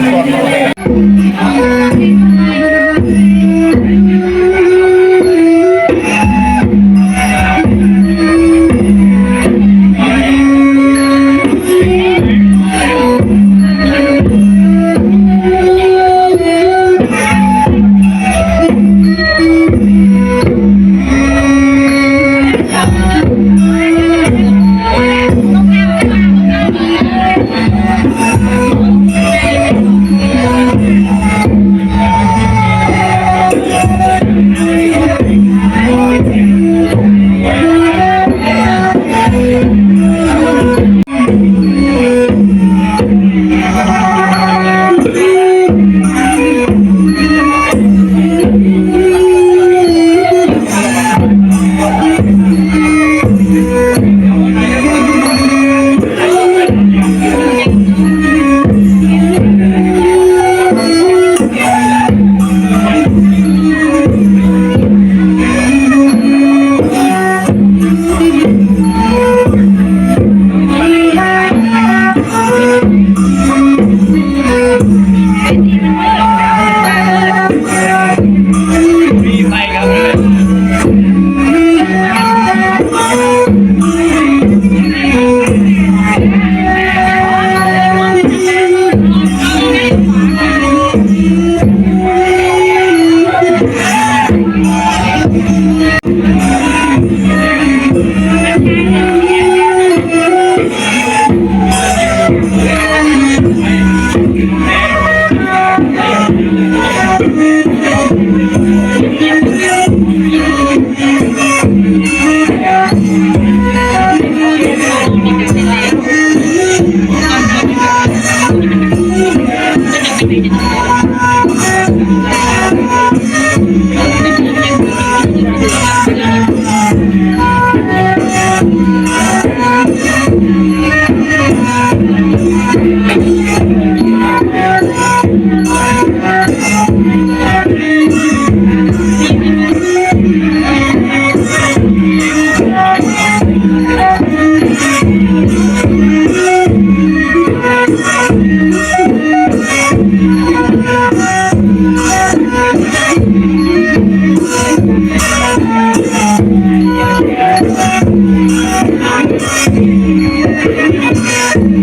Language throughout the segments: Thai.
Gracias. Thank you.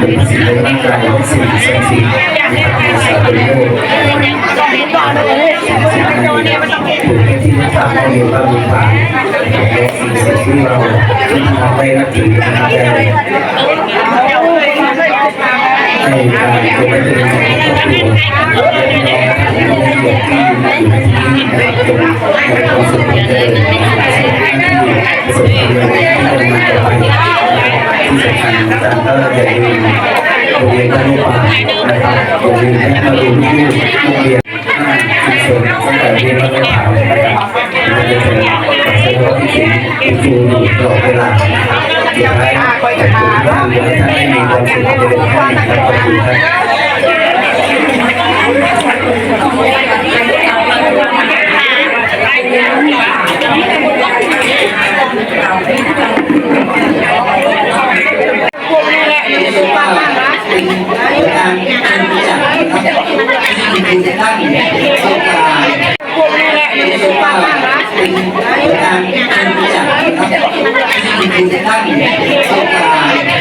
เป็นสิ่งในร่างกายเป็นสิ่งศักดิ์สิทธิ์เป็นโลกสิ่งที่ทำให้ที่ทำให้มีพระบุญผ่านและสิ่งศักดิ์สิทธิ์เราที่ทำให้นับถือนะครับได้ให้การเป็นไปในทางครอบครัวและพี่น้องทั้งในเรื่องที่อยู่ในที่นะครับจงให้ความสุขความเจริญประสบความสำเร็จที่เป็นมาต่อไปที่สำคัญอาจารย์ก็อย่าลืมโรงเรียนอนุบาลนะครับโรงเรียนให้มาดูลูกๆโรงเรียนชุมชนตั้งแต่เรียนมาไม่ผ่านนะครับมันจะเป็นเสว่าที่ถึงครูอยู่ตลอดเวลาสุดท้ายขอบคุณท่านและท่านให้มีความสุขเริญให้ครับขอบคุณครับการ